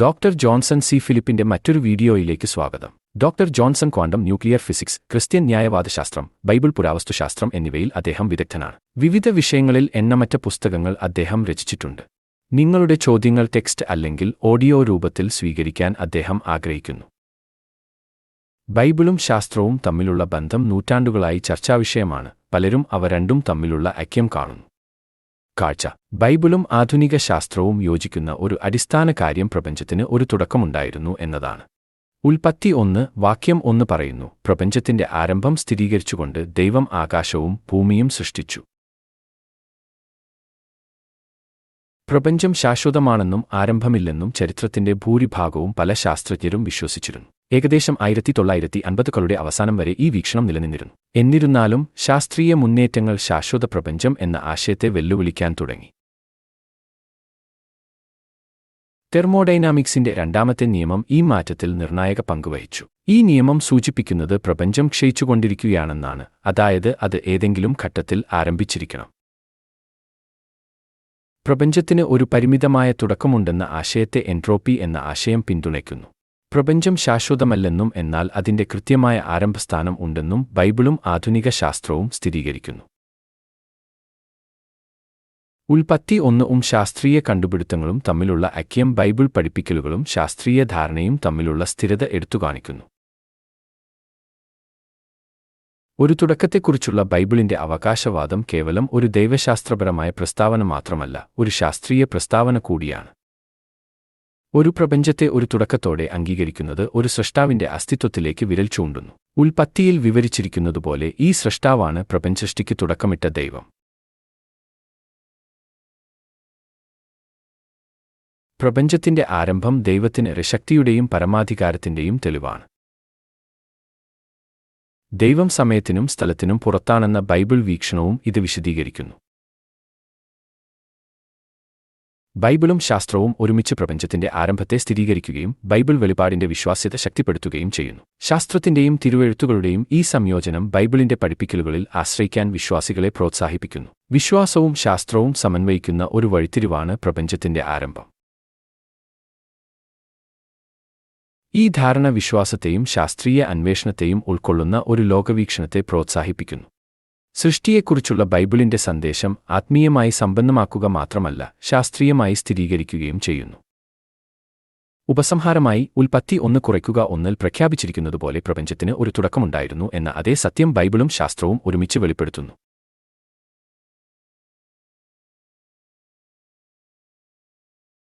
Doctor Johnson C ഫിലിപ്പിന്റെ മറ്റൊരു വീഡിയോയിലേക്ക് സ്വാഗതം. Doctor Johnson quantum nuclear physics Christian ന്യായവാദശാസ്ത്രം Bible പുരാവസ്തുശാസ്ത്രം എന്നിവയിൽ അദ്ദേഹം വിദഗ്ധനാണ്. വിവിധ വിഷയങ്ങളിൽ എണ്ണമറ്റ പുസ്തകങ്ങൾ അദ്ദേഹം രചിച്ചിട്ടുണ്ട്. നിങ്ങളുടെ ചോദ്യങ്ങൾ ടെക്സ്റ്റ് അല്ലെങ്കിൽ ഓഡിയോ രൂപത്തിൽ സ്വീകരിക്കാൻ അദ്ദേഹം ആഗ്രഹിക്കുന്നു. ബൈബിളും ശാസ്ത്രവും തമ്മിലുള്ള ബന്ധം നൂറ്റാണ്ടുകളായി ചർച്ചാവിഷയമാണ്. പലരും അവ രണ്ടും തമ്മിലുള്ള ഐക്യം കാണുന്നു. കാഴ്ച. ബൈബിളും ആധുനിക ശാസ്ത്രവും യോജിക്കുന്ന ഒരു അടിസ്ഥാന കാര്യം പ്രപഞ്ചത്തിന് ഒരു തുടക്കമുണ്ടായിരുന്നു എന്നതാണ്. ഉൽപ്പത്തി ഒന്ന് വാക്യം ഒന്ന് പറയുന്നു പ്രപഞ്ചത്തിന്റെ ആരംഭം സ്ഥിരീകരിച്ചുകൊണ്ട് ദൈവം ആകാശവും ഭൂമിയും സൃഷ്ടിച്ചു. പ്രപഞ്ചം ശാശ്വതമാണെന്നും ആരംഭമില്ലെന്നും ചരിത്രത്തിന്റെ ഭൂരിഭാഗവും പല ശാസ്ത്രജ്ഞരും വിശ്വസിച്ചിരുന്നു. ഏകദേശം ആയിരത്തി തൊള്ളായിരത്തി അൻപതുകളുടെ അവസാനം വരെ ഈ വീക്ഷണം നിലനിന്നിരുന്നു. എന്നിരുന്നാലും ശാസ്ത്രീയ മുന്നേറ്റങ്ങൾ ശാശ്വത പ്രപഞ്ചം എന്ന ആശയത്തെ വെല്ലുവിളിക്കാൻ തുടങ്ങി. തെർമോഡൈനാമിക്സിന്റെ രണ്ടാമത്തെ നിയമം ഈ മാറ്റത്തിൽ നിർണായക പങ്കുവഹിച്ചു ഈ നിയമം സൂചിപ്പിക്കുന്നത് പ്രപഞ്ചം ക്ഷയിച്ചുകൊണ്ടിരിക്കുകയാണെന്നാണ്. അതായത് അത് ഏതെങ്കിലും ഘട്ടത്തിൽ ആരംഭിച്ചിരിക്കണം. പ്രപഞ്ചത്തിന് ഒരു പരിമിതമായ തുടക്കമുണ്ടെന്ന ആശയത്തെ എൻട്രോപ്പി എന്ന ആശയം പിന്തുണയ്ക്കുന്നു. പ്രപഞ്ചം ശാശ്വതമല്ലെന്നും എന്നാൽ അതിന്റെ കൃത്യമായ ആരംഭസ്ഥാനം ഉണ്ടെന്നും ബൈബിളും ആധുനിക ശാസ്ത്രവും സ്ഥിരീകരിക്കുന്നു. ഉൽപ്പത്തി ഒന്ന് ശാസ്ത്രീയ കണ്ടുപിടുത്തങ്ങളും തമ്മിലുള്ള അക്യം ബൈബിൾ പഠിപ്പിക്കലുകളും ശാസ്ത്രീയ ധാരണയും തമ്മിലുള്ള സ്ഥിരത എടുത്തുകാണിക്കുന്നു. ഒരു തുടക്കത്തെക്കുറിച്ചുള്ള ബൈബിളിന്റെ അവകാശവാദം കേവലം ഒരു ദൈവശാസ്ത്രപരമായ പ്രസ്താവന മാത്രമല്ല ഒരു ശാസ്ത്രീയ പ്രസ്താവന കൂടിയാണ്. ഒരു പ്രപഞ്ചത്തെ ഒരു തുടക്കത്തോടെ അംഗീകരിക്കുന്നത് ഒരു സൃഷ്ടാവിന്റെ അസ്തിത്വത്തിലേക്ക് വിരൽ ചൂണ്ടുന്നു. ഉൽപ്പത്തിയിൽ വിവരിച്ചിരിക്കുന്നതുപോലെ ഈ സൃഷ്ടാവാണ് പ്രപഞ്ചസൃഷ്ടിക്ക് തുടക്കമിട്ട ദൈവം. പ്രപഞ്ചത്തിന്റെ ആരംഭം ദൈവത്തിന് ശക്തിയുടെയും പരമാധികാരത്തിന്റെയും തെളിവാണ്. ദൈവം സമയത്തിനും സ്ഥലത്തിനും പുറത്താണെന്ന ബൈബിൾ വീക്ഷണവും ഇത് വിശദീകരിക്കുന്നു. ബൈബിളും ശാസ്ത്രവും ഒരുമിച്ച് പ്രപഞ്ചത്തിന്റെ ആരംഭത്തെ സ്ഥിരീകരിക്കുകയും ബൈബിൾ വെളിപാടിന്റെ വിശ്വാസ്യത ശക്തിപ്പെടുത്തുകയും ചെയ്യുന്നു. ശാസ്ത്രത്തിന്റെയും തിരുവെഴുത്തുകളുടെയും ഈ സംയോജനം ബൈബിളിന്റെ പഠിപ്പിക്കലുകളിൽ ആശ്രയിക്കാൻ വിശ്വാസികളെ പ്രോത്സാഹിപ്പിക്കുന്നു. വിശ്വാസവും ശാസ്ത്രവും സമന്വയിക്കുന്ന ഒരു വഴിത്തിരിവാണ് പ്രപഞ്ചത്തിന്റെ ആരംഭം. ഈ ധാരണ വിശ്വാസത്തെയും ശാസ്ത്രീയ അന്വേഷണത്തെയും ഉൾക്കൊള്ളുന്ന ഒരു ലോകവീക്ഷണത്തെ പ്രോത്സാഹിപ്പിക്കുന്നു. സൃഷ്ടിയെക്കുറിച്ചുള്ള ബൈബിളിന്റെ സന്ദേശം ആത്മീയമായി സമ്പന്നമാക്കുക മാത്രമല്ല ശാസ്ത്രീയമായി സ്ഥിരീകരിക്കുകയും ചെയ്യുന്നു. ഉപസംഹാരമായി ഉൽപ്പത്തി ഒന്ന് കുറയ്ക്കുക ഒന്നിൽ പ്രഖ്യാപിച്ചിരിക്കുന്നതുപോലെ പ്രപഞ്ചത്തിന് ഒരു തുടക്കമുണ്ടായിരുന്നു എന്ന അതേ സത്യം ബൈബിളും ശാസ്ത്രവും ഒരുമിച്ച് വെളിപ്പെടുത്തുന്നു.